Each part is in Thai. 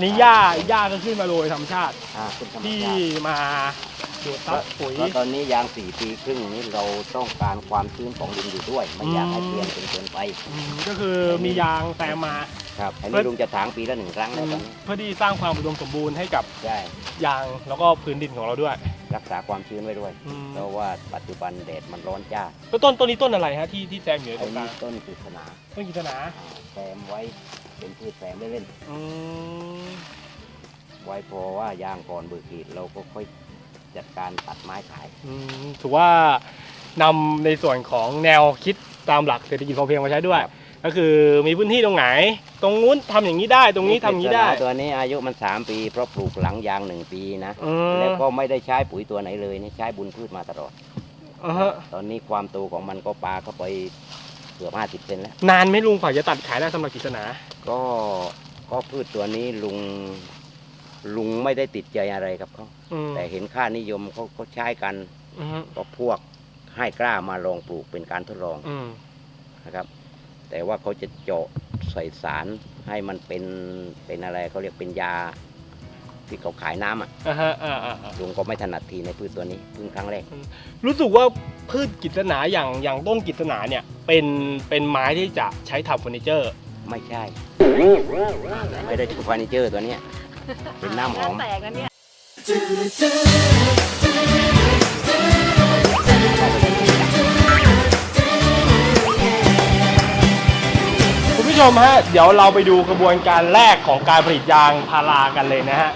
อันนี้หญ้าหญ้าก็ขึ้นมาโรยธรรมชาติอ่าคุณธรรมที่ชาติมาดูดซับปุ๋ย แล้วตอนนี้ยางสี่ปีครึ่งนี้เราต้องการความชื้นของดินอยู่ด้วย ไม่อยากให้อืมเปลี่ยนจนเกินไปอืมก็คือมียางแซมมา ครับอันเพื่นี้อลุงจะถางปีละหนึ่งครั้งแล้วตอนนี้เพื่อที่สร้างความอุดมสมบูรณ์ให้กับใช่ยางแล้วก็พื้นดินของเราด้วยรักษาความชื้นไว้ด้วย อืมเพราะว่าปัจจุบันแดดมันร้อนจ้าแล้วต้นต้นนี้ต้นอะไรฮะที่ที่แซมอยู่ในตไอ้รงกลานี่งต้นกฤษณาต้นกิษณาอ่าแซมไว้ เป็นพืชแซมเล่นอืมๆไว้พอว่ายางก่อนเบิกกรีดเราก็ค่อยจัดการตัดไม้ขาย อืมถือว่านำในส่วนของแนวคิดตามหลักเศรษฐกิจพอเพียงมาใช้ด้วย ครับ ก็คือมีพื้นที่ตรงไหน ตรงนู้นทำอย่างนี้ได้ตรงนี้ทำอย่างนี้ได้กฤษณตัวนี้อายุมัน 3 ปี เพราะปลูกหลังยางหนึ่งปีนะ อืมแล้วก็ไม่ได้ใช้ปุ๋ยตัวไหนเลยนี่ใช้บุญพืชมาตลอด อ่าฮะตอนนี้ความโตของมันก็ปลาเข้าไปเกือบห้าสิบเซนแล้ว นานไหมลุงกว่าจะตัดขายได้สำหรับกิษณา ก็ก็พืชตัวนี้ลุงลุงไม่ได้ติดใจอะไรกับเขาอืมแต่เห็นค่านิยมเขาเขาใช้กันอืมก็พวกให้กล้ามาลองปลูกเป็นการทดลองอืมนะครับ แต่ว่าเขาจะเจาะใส่สารให้มันเป็นเป็นอะไรเขาเรียกเป็นยา ที่เขาขายน้ำอะอ่าฮะอ่าอ่าอ่าลุงก็ไม่ถนัดทีในพืชตัวนี้เพิ่งครั้งแรก รู้สึกว่าพืชกิษณาอย่างอย่างต้นกิษณาเนี่ยเป็นเป็นไม้ที่จะใช้ทำเฟอร์นิเจอร์ ไม่ใช่ ไม่ได้ชูเฟอร์นิเจอร์ตัวเนี้ยเป็นน้ำหอม แตกนะเนี่ย คุณผู้ชมฮะ เดี๋ยวเราไปดูกระบวนการแรกของการผลิตยางพารากันเลยนะฮะ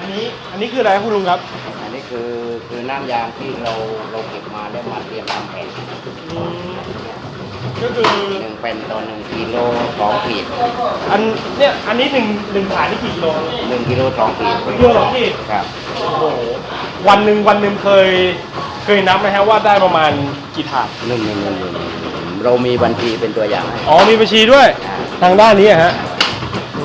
อันนี้ อันนี้คืออะไรครับคุณลุงครับ อันนี้คือคือน้ำยางที่เราเราเก็บมาแล้วมาเตรียมทำแผ่น ก็คือหนึ่งแผ่นต่อหนึ่งกิโลสองขีดอันเนี่ยอันนี้หนึ่งหนึ่งขายนี่กี่กิโลครับหนึ่งกิโลสองขีดกิโลสองขีดครับโอ้โหวันหนึ่งวันหนึ่งเคย เคยนับไหมฮะว่าได้ประมาณกี่ถาดหนึ่งหนึ่งหนึ่งหนึ่งเรามีบัญชีเป็นตัวอย่างให้อ๋อมีบัญชีด้วยอ่าทางด้านนี้อะฮะอื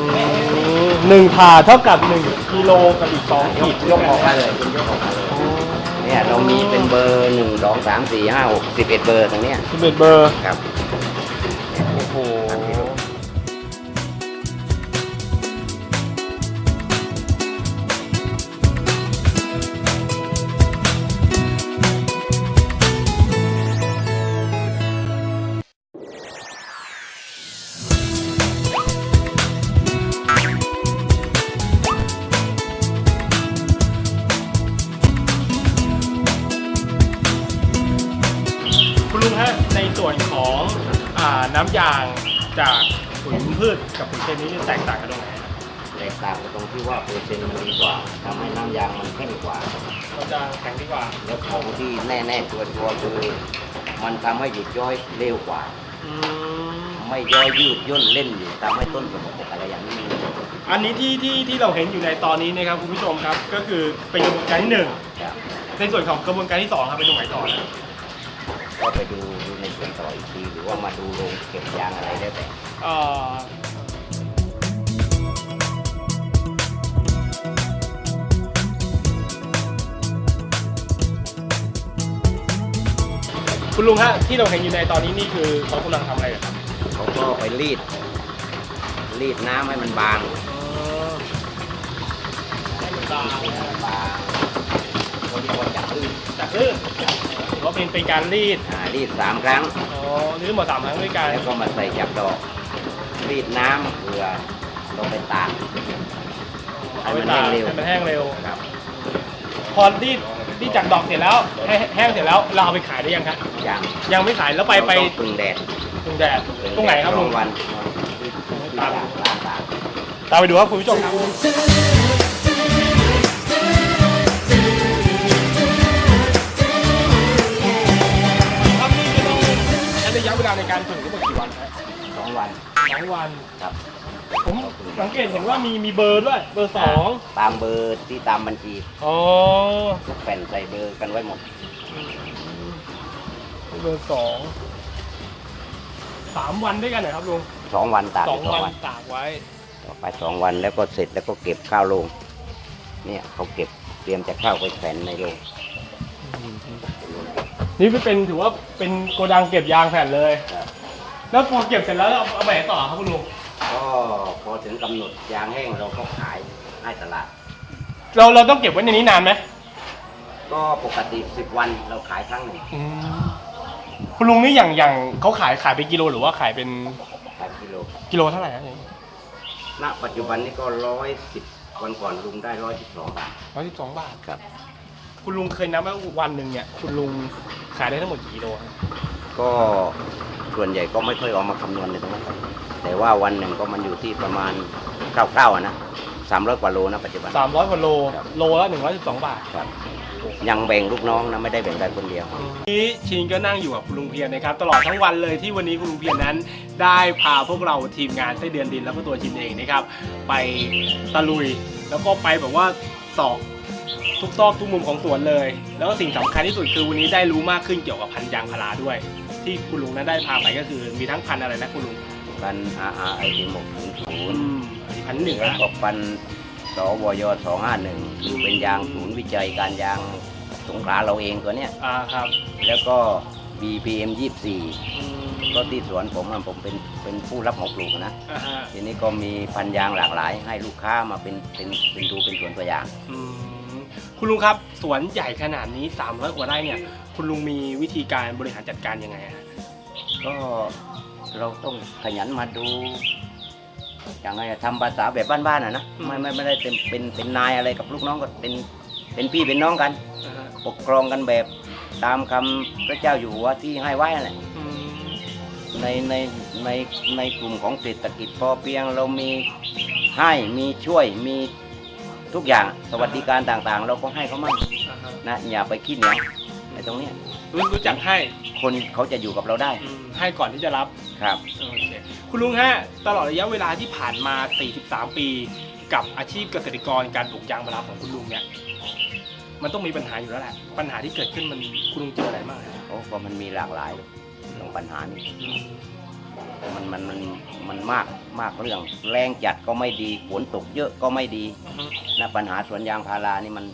มหนึ่งถาดเท่ากับหนึ่งกิโลกับอีกสองขีดยกออกมาเลยคุณยกออกมาเลย เนี่ยเรามีเป็นเบอร์หนึ่งสองสามสี่ห้าหกสิบเอ็ดเบอร์ตรงเนี้ยสิบเอ็ดเบอร์ครับ อ่าน้ำยางจากปุ๋ยพืชกับปุ๋ยเคมีนี่แตกต่างกันตรงไหนฮะแตกต่างกันตรงที่ว่าเปอร์เซ็นต์มันดีกว่าทำให้น้ำยางมันเข้มกว่า มันจะแข็งดีกว่าแล้วของที่แน่ๆตัวตัวคือมันทำให้หยุดย่อยเร็วกว่า อืมไม่ย่อยยืดย่นเล่นอยู่ทำให้ต้นสมบูรณ์อะไรอย่างนี้ อันนี้ที่ที่ที่เราเห็นอยู่ในตอนนี้นะครับคุณผู้ชมครับ ก็คือเป็นกระบวนการที่หนึ่งครับในส่วนของกระบวนการที่สองครับเป็นตรงไหนต่อนะ ก็ไปดูดูในส่วนต่ออีกทีหรือว่ามาดูโรงเก็บยางอะไรได้แต่ เอ่อคุณลุงฮะที่เราเห็นอยู่ในตอนนี้นี่คือเขากำลังทำอะไรกันครับเขาก็ไปรีด รีดน้ำให้มันบางให้มันบางให้มันบางคนที่คนจับลื่นจากลื่นถือ ว่าเป็นเป็นการรีดอ่ารีดสามครั้งอ๋อรีดทั้งหมดสามครั้งด้วยกันแล้วก็มาใส่จับดอก รีดน้ำเพื่อลงไปตากเอาไปตากให้มันแห้งเร็วครับพอรีดรีดจากดอกเสร็จแล้วให้แห้งเสร็จแล้วเราเอาไปขายได้ยังครับอย่างยังไม่ขายแล้วไปไปเราต้องพึ่งแดดตรงแดดตรงไหนครับลุงวันที่ที่ตากร้านตากตามไปดูครับคุณผู้ชมครับครับ การฝึกทั้งหมดกี่วันครับสองวันสองวัน ครับ ผมสังเกตเห็นว่ามีมีเบอร์ด้วย เบอร์สองตามเบอร์ที่ตามบัญชีอ๋อทุกแผ่นใส่เบอร์กันไว้หมด เบอร์สองสามวันด้วยกันเหรอครับลุงสองวันตากสองสองวันวันตากไว้ต่อไปสองวันแล้วก็เสร็จแล้วก็เก็บข้าวลง เนี่ยเขาเก็บเตรียมจะเข้าไปแผ่นในโรง นี่เป็นถือว่าเป็นโกดังเก็บยางแผ่นเลย ครับ แล้วพอเก็บเสร็จแล้วเอาเอาไปไหนต่อครับคุณลุง ก็พอถึงกำหนดยางแห้งเราก็ขายให้ตลาด เราเราต้องเก็บไว้ในนี้นานไหมก็ปกติ 10 วันเราขายครั้งหนึ่งคุณลุงนี่อย่างอย่างเขาขายขายเป็นกิโลหรือว่าขายเป็นขายกิโลกิโลเท่าไหร่ฮะณปัจจุบันนี้ก็ร้อยสิบวันก่อนลุงได้ร้อยสิบสองบาทร้อยสิบสองบาทครับ คุณลุงเคยนับว่าวันหนึ่งเนี่ย คุณลุงขายได้ทั้งหมดกี่กิโลฮะก็ส่วนใหญ่ก็ไม่ค่อยเออกมาคำนวณในตรงนั้นแต่ว่าวันหนึ่งก็มันอยู่ที่ประมาณคร่าวๆอะนะสามร้อยกว่าโลนะปัจจุบัน สามร้อยกว่าโล ครับ โลละหนึ่งร้อยสิบสองบาท ครับ ยังแบ่งลูกน้องนะไม่ได้แบ่งได้คนเดียวนี้ชินก็นั่งอยู่กับคุณลุงเพียรนะครับ ตลอดทั้งวันเลยที่วันนี้คุณลุงเพียรนั้น ได้พาพวกเราทีมงานไส้เดือนดินแล้วก็ตัวชินเองนะครับ ไปตะลุยแล้วก็ไปแบบว่าสอบ ทุกซอกทุกมุมของสวนเลย แล้วก็สิ่งสำคัญที่สุดคือวันนี้ได้รู้มากขึ้นเกี่ยวกับพันธุ์ยางพาราด้วย ที่คุณลุงนั้นได้พาไปก็คือ มีทั้งพันธุ์อะไรนะคุณลุงปัน RR I หกศูนย์ศูอืนย์มพันธุ์หนึ่งแล้วละก็ปันสวยสองห้าหนึ่งคือเป็นยางศูนย์วิจัยการยางสงขลาเราเองตัวเนี้ยอ่าครับ แล้วก็ BPM 24อืมก็ที่สวนผมอะผมเป็นเป็นผู้รับเหมาปลูกนะอ่าฮะทีนี้ก็มีพันธุ์ยางหลากหลาย ให้ลูกค้ามาเป็นเป็นเป็นดูเป็นสวนตัวอย่างอืม คุณลุงครับสวนใหญ่ขนาดนี้ 300 กว่าไร่เนี่ย คุณลุงมีวิธีการบริหารจัดการยังไงฮะก็เราต้องขยันมาดู อย่างไรอะทำภาษาแบบบ้านๆอะนะไม่ไม่ไม่ได้เป็นเป็นเป็นนายอะไรกับลูกน้องก็เป็นเป็นพี่เป็นน้องกัน อ่าฮะปกครองกันแบบตามคำพระเจ้าอยู่หัวที่ให้ไว้นั่นแหละอืมในในในในกลุ่มของเศรษฐกิจพอเพียงเรามีให้มีช่วยมี ทุกอย่างสวัสดิการต่างๆ เราก็ให้เขามั่งอ่าฮะนะอย่าไปคิดเหนียวในตรงเนี้ยรู้รู้จักให้คนเขาจะอยู่กับเราได้อืมให้ก่อนที่จะรับ ครับ โอเคคุณลุงฮะ ตลอดระยะเวลาที่ผ่านมา 43 ปี กับอาชีพเกษตรกรการปลูกยางพาราของคุณลุงเนี่ย มันต้องมีปัญหาอยู่แล้วแหละ ปัญหาที่เกิดขึ้นมันคุณลุงเจออะไรบ้างฮะโอ้ก็มันมีหลากหลายเลยเรื่องปัญหานี่อื มมันมันมันมันมากมากเรื่อง แรงจัดก็ไม่ดีฝนตกเยอะก็ไม่ดีนะปัญหาสวนยางพารานี่มัน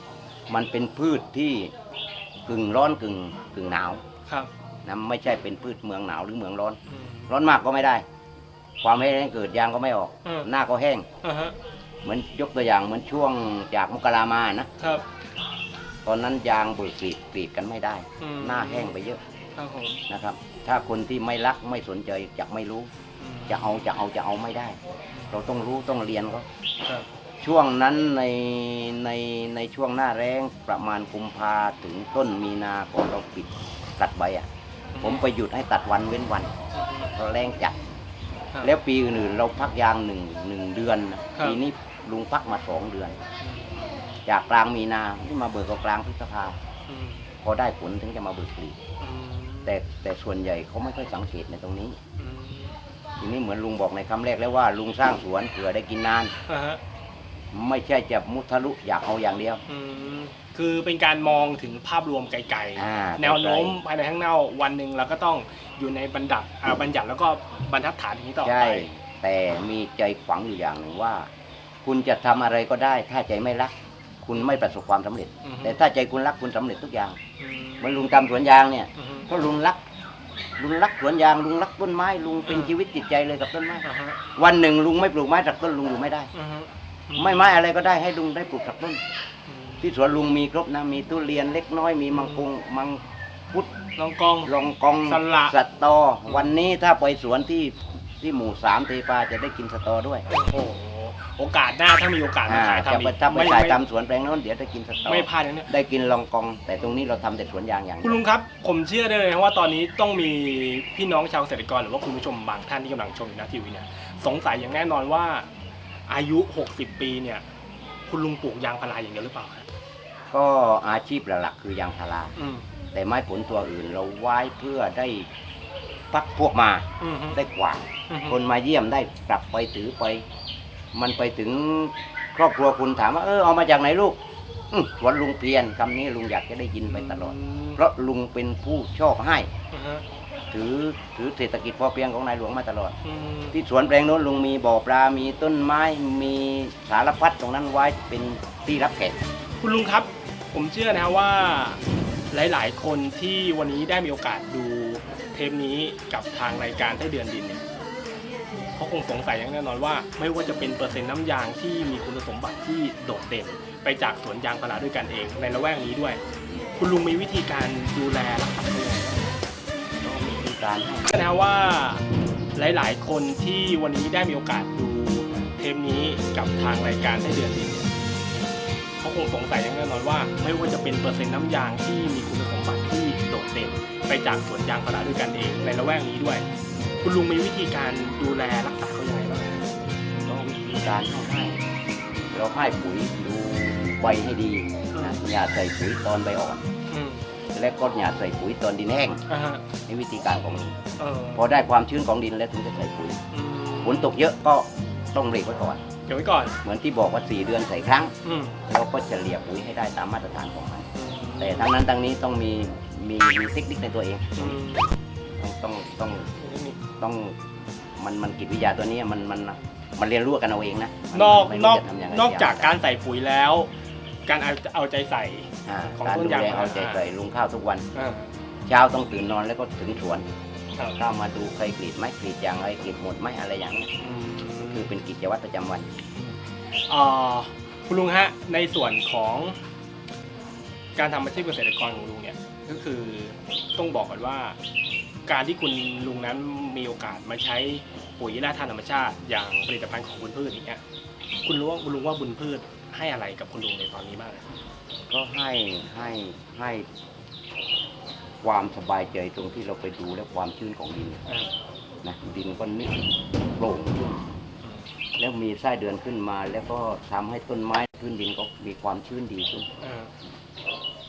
มันเป็นพืชที่กึ่งร้อนกึ่งกึ่งหนาวครับนะไม่ใช่เป็นพืชเมืองหนาวหรือเมืองร้อน อืม ร้อนมากก็ไม่ได้ ความแห้งเกิดยางก็ไม่ออก อืม หน้าก็แห้ง อ่าฮะเหมือนยกตัวอย่างเหมือนช่วงจากมกรามานะ ครับตอนนั้นยางเบิกกรีดกรีดกันไม่ได้ อืมหน้าแห้งไปเยอะครับผมนะครับ ถ้าคนที่ไม่รักไม่สนใจจะไม่รู้อืมจะเอาจะเอาจะเอาไม่ได้ เราต้องรู้ต้องเรียนเขาครับช่วงนั้นในในในช่วงหน้าแรงประมาณกุมภาถึงต้นมีนาก่อนเราปิดตัดใบอะ ผมไปหยุดให้ตัดวันเว้นวันเพราะแรงจัดครับแล้วปีอื่นๆเราพักยางหนึ่งหนึ่งเดือนนะครับปีนี้ลุงพักมาสองเดือน จากกลางมีนาที่มาเบิกก็กลางพฤษภาอืมพอได้ผลถึงจะมาเบิกปลีกอืม แต่แต่ส่วนใหญ่เขาไม่ค่อยสังเกตในตรงนี้ อืมทีนี้เหมือนลุงบอกในคำแรกแล้วว่าลุงสร้างสวนเผื่อได้กินนาน อ่าฮะไม่ใช่จะมุทะลุอยากเอาอย่างเดียว อืมคือเป็นการมองถึงภาพรวมไกลอ่าๆแนวโน้มภายในข้างหน้าวันหนึ่งเราก็ต้องอยู่ในบรรดับอ่าบัญญัติแล้วก็บรรทัดฐานอย่างนี้ต่อใช่ ไปแต่มีใจขวางอยู่อย่างหนึ่งว่า คุณจะทำอะไรก็ได้ ถ้าใจไม่รัก คุณไม่ประสบความสำเร็จอือฮึแต่ถ้าใจคุณรักคุณสำเร็จทุกอย่างอืมเหมันลุงทำสวนยางเนี่ยอืมเพราะลุงรักลุงรักสวนยางลุงรักต้นไม้ลุงเป็นอืมชีวิตจิตใจเลยกับต้นไม้อ่าฮะวันหนึ่งลุงไม่ปลูกไม้สักต้นลุงอยู่ไม่ได้อือฮึไม่ไม้อะไรก็ได้ให้ลุงได้ปลูกสักต้นอืมที่สวนลุงมีครบนะมีทุเรียนเล็กน้อยมีมังคุงมังพุดลองกองลองกองสละสตอ วันนี้ถ้าไปสวนที่ที่หมู่สามเทปาจะได้กินสตอด้วยโอ้ โหโอกาสหน้าถ้ามีโอกาสมาอ่าขายจะทำอีไปกถ้าไปไม่ขายไม่ตามสวนแปลงโน้นเดี๋ยวได้กินสตอไม่พลาดอย่างเนี้ยได้กินลองกอง แต่ตรงนี้เราทำแต่สวนยางอย่าง คุณเดียวลุงครับ ผมเชื่อได้เลยนะว่าตอนนี้ต้องมีพี่น้องชาวเกษตรกรหรือว่าคุณผู้ชมบางท่านที่กำลังชมอยู่นะทีวีเนี่ยสงสัยอย่างแน่นอนว่า อายุ 60 ปีเนี่ย คุณลุงปลูกยางพาราอย่างเดียวหรือเปล่าฮะก็อาชีพหลักๆคือยางพาราอืมแต่ไม้ผลตัวอื่นเราไว้เพื่อได้พักพวกมาอืมฮึได้กวาดอืมฮึคนมาเยี่ยมได้กลับไปถือไป มันไปถึงครอบครัวคุณถามว่าเออเอามาจากไหนลูกอื้อสวนลุงเพียนคำนี้ลุงอยากจะได้ยินไปตลอดมเพราะลุงเป็นผู้ชอบให้อืมฮึถือถือเศรษฐกิจพอเพียงของนายหลวงมาตลอดอืมที่สวนแปลงโน้นลุงมีบ่อปลา มีต้นไม้ มีสารพัดตรงนั้นไว้เป็นที่รับแขกคุณลุงครับ ผมเชื่อนะว่าหลาย ๆ คนที่วันนี้ได้มีโอกาสดูเทปนี้กับทางรายการไส้เดือนดินเนี่ย เขาคงสงสัยอย่างแน่นอนว่า ไม่ว่าจะเป็นเปอร์เซ็นต์น้ำยางที่มีคุณสมบัติที่โดดเด่น ไปจากสวนยางพาราด้วยกันเอง ในละแวกนี้ด้วย คุณลุงมีวิธีการดูแลรักษาเขายังไงบ้างก็มีวิธีการให้ก็นะว่าหลาย ๆ คนที่วันนี้ได้มีโอกาสดูเทปนี้กับทางรายการให้เดือนดินเนี่ยเขาคงสงสัยอย่างแน่นอนว่า ไม่ว่าจะเป็นเปอร์เซ็นต์น้ำยางที่มีคุณสมบัติที่โดดเด่น ไปจากสวนยางพาราด้วยกันเอง ในละแวกนี้ด้วย คุณลุงมีวิธีการดูแลรักษาเขายังไงบ้างก็วิธีการให้ให้เราให้ปุ๋ยดูใบให้ดีนะอย่าใส่ปุ๋ยตอนใบอ่อน อืมและก็อย่าใส่ปุ๋ยตอนดินแห้งอ่าฮะนี่วิธีการของลุงเออพอได้ความชื้นของดินแล้วถึงจะใส่ปุ๋ยอืมฝนตกเยอะก็ต้องเบรกไว้ก่อน เดี๋ยวไว้ก่อน เหมือนที่บอกว่า 4 เดือนใส่ครั้ง อืมเราก็เฉลี่ยปุ๋ยให้ได้ตามมาตรฐานของมันอืมแต่ทั้งนั้นทั้งนี้ต้องมีมีมีเทคนิคในตัวเอง อืมต้องต้องต้อง ต้องมันมันกิจวิทยาตัวนี้มันมันมันเรียนรู้กันเอาเองนะมันนอกไม่นรู้อกจะทำยังไงนอกจากการใส่ปุ๋ยแล้ว การเอาเอาใจใส่อ่าของการต้นดูยางแลพาราเอาใจใส่ลุงข้าวทุกวันอ่าเช้าต้องตื่นนอนแล้วก็ถึงสวนครับเข้ามาดูใครกรีดไหมกรีดอย่างไรกรีดหมดไหมอะไรอย่างนี้อืมคือเป็นกิจวัตรประจำวันเอ่อคุณลุงฮะในส่วนของการทำอาชีพเกษตรกรของลุงเนี่ยก็คือต้องบอกก่อนว่า การที่คุณลุงนั้นมีโอกาสมาใช้ปุ๋ยแร่ธาตุธรรมชาติ อย่างผลิตภัณฑ์ของบุญพืชอย่างเงี้ยคุณรู้ว่าคุณลุงว่าบุญพืชให้อะไรกับคุณลุงในตอนนี้บ้างก็ให้ให้ให้ความสบายใจตรงที่เราไปดูและความชื้นของดินอ่านะดินก็นิ่มโปร่งขึ้นแล้วมีไส้เดือนขึ้นมา แล้วก็ทำให้ต้นไม้พื้นดินก็มีความชื้นดีขึ้นอ่า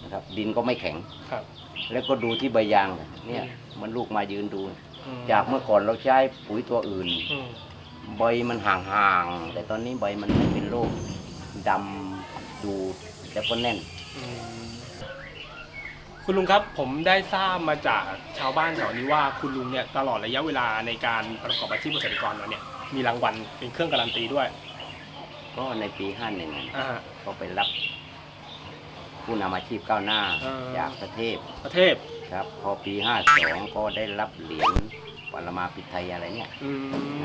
นะครับ ดินก็ไม่แข็งครับ แล้วก็ดูที่ใบยางเนี่ยมันลูกมายืนดูอืมจากเมื่อก่อนเราใช้ปุ๋ยตัวอื่นอืมใบมันห่างๆแต่ตอนนี้ใบมันไม่เป็นโรคดำดูดแล้วก็แน่นอืมคุณลุงครับผมได้ทราบมาจากชาวบ้านแถวนี้ว่าคุณลุงเนี่ยตลอดระยะเวลาในการประกอบอาชีพเกษตรกรมาเนี่ยมีรางวัลเป็นเครื่องการันตีด้วย ก็ในปีห้าหนึ่งอ่าฮะก็ไปรับ ผู้นำอาชีพก้าวหน้าอ่า จากประเทศประเทศครับ พอปีห้าสองก็ได้รับเหรียญปรมาภิไทยอะไรเนี่ย อืม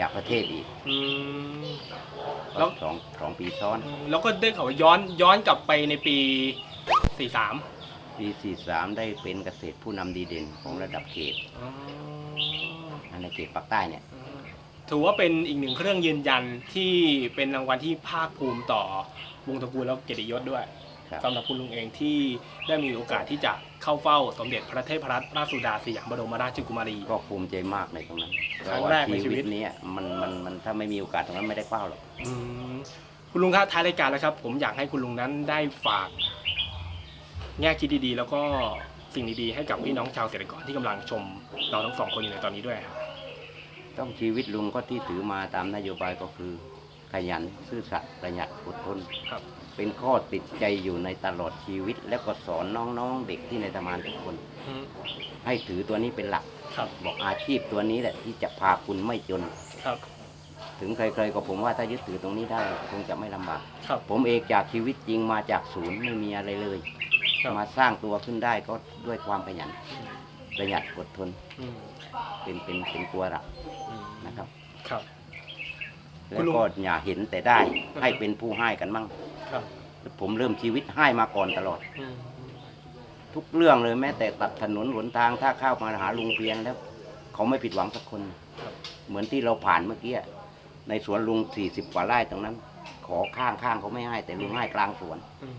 จากประเทศอีกอืม แล้ว สองสองปีซ้อน แล้วก็ได้ข่าวว่าย้อนย้อนกลับไปในปี 43 ปีสี่สามได้เป็นเกษตรผู้นำดีเด่นของระดับเขตในเขตภาคใต้เนี่ย ถือว่าเป็นอีกหนึ่งเครื่องยืนยันที่เป็นรางวัลที่ภาคภูมิต่อวงตระกูลแล้วเกียรติยศด้วยครับ สำหรับคุณลุงเองที่ได้มีโอกาสที่จะเข้าเฝ้าสมเด็จพระเทพรัตนราชสุดาสยามบรมราชกุมารี ก็ภูมิใจมากในตรงนั้นครั้งแรกในชีวิตเนี้มันมันมันถ้าไม่มีโอกาสตรงนั้นไม่ได้เฝ้าหรอกอืมคุณลุงครับท้ายรายการแล้วครับ ผมอยากให้คุณลุงนั้นได้ฝาก แง่คิดดีๆ แล้วก็สิ่งดีๆให้กับพี่น้องชาวเกษตรกรที่กำลังชมเราทั้งสองคนอยู่ในตอนนี้ด้วยครับ ต้องชีวิตลุงก็ที่ถือมาตามนโยบายก็คือ ขยันซื่อสัตย์ประหยัดอดทนครับ เป็นข้อติดใจอยู่ในตลอดชีวิต แล้วก็สอนน้องๆเด็กที่ในทำงานทุกคน อืมให้ถือตัวนี้เป็นหลัก ครับบอกอาชีพตัวนี้แหละที่จะพาคุณไม่จน ครับถึงใครๆก็ผมว่าถ้ายึดถือตรงนี้ได้คงจะไม่ลำบาก ครับ ผมเองจากชีวิตจริงมาจากศูนย์ไม่มีอะไรเลย ครับ มาสร้างตัวขึ้นได้ก็ด้วยความขยันประหยัดอดทนอืมเป็นเป็นเป็นตัวหลักอืมนะครับ ครับ คุแล้ณวลุง ก็อย่าเห็นแต่ได้ให้เป็นผู้ให้กันมั่งครับ ผมเริ่มชีวิตให้มาก่อนตลอดอืมทุกเรื่องเลยแม้แต่ตัดถนนหนทางถ้าเข้ามาหาลุงเพียงแล้ว เขาไม่ผิดหวังสักคนครับเหมือนที่เราผ่านเมื่อกี้ในสวนลุงสี่สิบกว่าไร่ตรงนั้น ขอข้างข้างเขาไม่ให้แต่ลุงให้กลางสวนอืม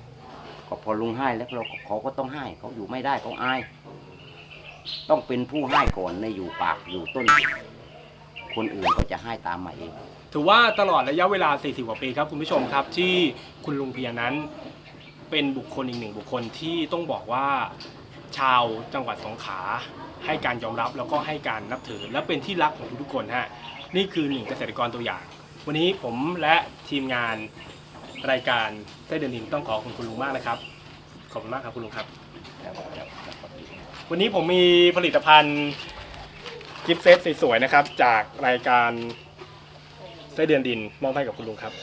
ก็พอลุงให้แล้วเราเขาก็ต้องให้เขาอยู่ไม่ได้เขาอาย ต้องเป็นผู้ให้ก่อนในอยู่ปากอยู่ต้น คนอื่นก็จะให้ตามมาเอง ถือว่าตลอดระยะเวลา 40 กว่าปีครับคุณผู้ชมครับที่คุณลุงเพียรนั้นเป็นบุคคลอีกหนึ่งบุคคลที่ต้องบอกว่าชาวจังหวัดสงขลาให้การยอมรับแล้วก็ให้การนับถือ และเป็นที่รักของทุกๆคนฮะนี่คือหนึ่งเกษตรกรตัวอย่าง วันนี้ผมและทีมงานรายการไส้เดือนดินต้องขอขอบคุณคุณลุงมากนะครับขอบคุณมากครับคุณลุงครับ วันนี้ผมมีผลิตภัณฑ์กิฟต์เซตสวยๆนะครับ จากรายการ ไส้เดือนดินมอบให้กับคุณลุงครับ